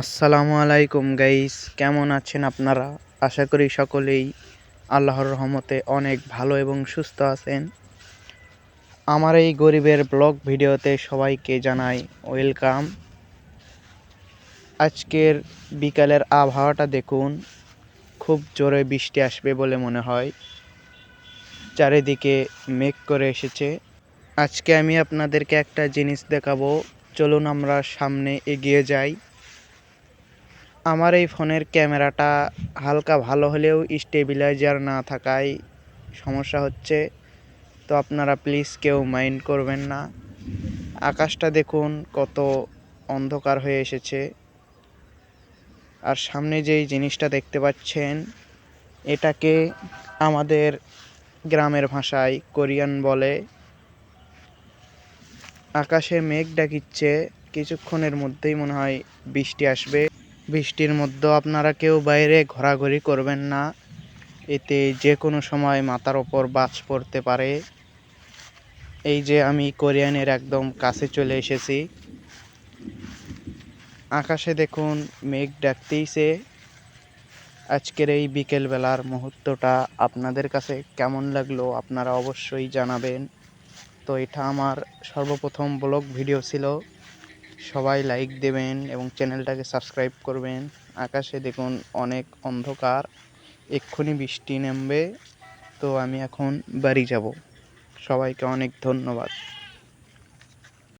আসসালামু আলাইকুম গাইস কেমন আছেন আপনারা? আশা করি সকলেই আল্লাহর রহমতে অনেক ভালো এবং সুস্থ আছেন। আমার এই গরিবের ব্লগ ভিডিওতে সবাইকে জানাই ওয়েলকাম। আজকের বিকালের আবহাওয়াটা দেখুন, খুব জোরে বৃষ্টি আসবে বলে মনে হয়। চারিদিকে মেঘ করে এসেছে। আজকে আমি আপনাদেরকে একটা জিনিস দেখাবো। চলুন আমরা সামনে এগিয়ে যাই। আমার এই ফোনের ক্যামেরাটা হালকা ভালো হলেও স্টেবিলাইজার না থাকায় সমস্যা হচ্ছে। তো আপনারা প্লিজ কেউ মাইন্ড করবেন না। আকাশটা দেখুন, কত অন্ধকার হয়ে এসেছে। আর সামনে যেই জিনিসটা দেখতে পাচ্ছেন, এটাকে আমাদের গ্রামের ভাষায় কোরিয়ান বলে। আকাশে মেঘ ডাকিচ্ছে, কিছুক্ষণের মধ্যেই মনে হয় বৃষ্টি আসবে। বৃষ্টির মধ্যে আপনারা কেউ বাইরে ঘোরাঘুরি করবেন না। এতে যে কোনো সময় মাথার ওপর বাজ পড়তে পারে। এই যে আমি কোরিয়ানের একদম কাছে চলে এসেছি। আকাশে দেখুন মেঘ ডাকতেইছে। আজকের এই বিকেলবেলার মুহূর্তটা আপনাদের কাছে কেমন লাগল আপনারা অবশ্যই জানাবেন। তো এটা আমার সর্বপ্রথম ব্লগ ভিডিও ছিল। সবাই লাইক দেবেন এবং চ্যানেলটাকে সাবস্ক্রাইব করবেন। আকাশে দেখুন অনেক অন্ধকার, এক্ষুনি বৃষ্টি নামবে, তো আমি এখন বাড়ি যাব। সবাইকে অনেক ধন্যবাদ।